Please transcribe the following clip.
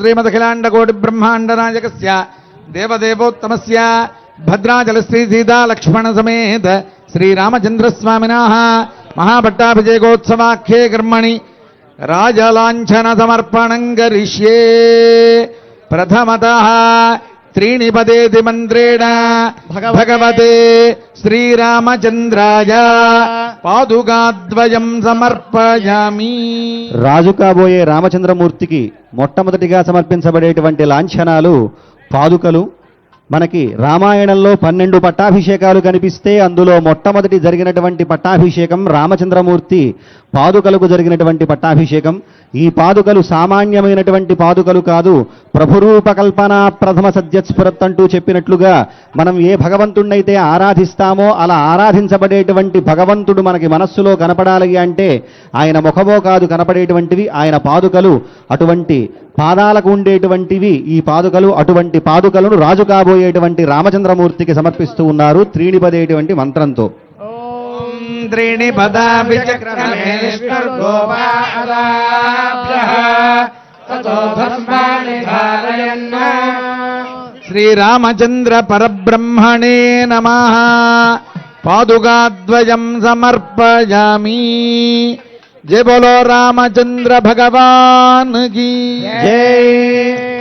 శ్రీమదఖిలాండకోటి బ్రహ్మాండనాయకస్య దేవదేవోత్తమస్య భద్రాచల శ్రీ సీతా సమేత శ్రీరామచంద్రస్వామినా మహాభట్టాభిషేకోత్సవాఖ్యే కర్మణి రాజలాంఛన సమర్పణం కరిష్యే. ప్రథమత త్రీణి పదేతి మంత్రేణ భగవతే శ్రీరామచంద్రాయ. పాదుకాద్వయం సమర్పయామి. రాజు కాబోయే రామచంద్రమూర్తికి మొట్టమొదటిగా సమర్పించబడేటువంటి లాంఛనాలు పాదుకలు. మనకి రామాయణంలో పన్నెండు పట్టాభిషేకాలు కనిపిస్తే అందులో మొట్టమొదటి జరిగినటువంటి పట్టాభిషేకం రామచంద్రమూర్తి పాదుకలకు జరిగినటువంటి పట్టాభిషేకం. ఈ పాదుకలు సామాన్యమైనటువంటి పాదుకలు కాదు ప్రభురూపకల్పన ప్రథమ సద్యస్ఫురత్ అంటూ చెప్పినట్లుగా మనం ఏ భగవంతుణ్ణైతే ఆరాధిస్తామో అలా ఆరాధించబడేటువంటి భగవంతుడు మనకి మనస్సులో కనపడాలి అంటే ఆయన ముఖమో కాదు కనపడేటువంటివి ఆయన పాదుకలు అటువంటి పాదాలకు ఉండేటువంటివి ఈ పాదుకలు అటువంటి పాదుకలను రాజు కాబోయేటువంటి రామచంద్రమూర్తికి సమర్పిస్తూ ఉన్నారు త్రీణిపదేటువంటి మంత్రంతో. ఓం త్రీణి పదాభి శ్రీరామచంద్ర పరబ్రహ్మణే నమ పాదుగాద్వయం సమర్పయామి జయ బోలో రామచంద్ర భగవాన్కి జై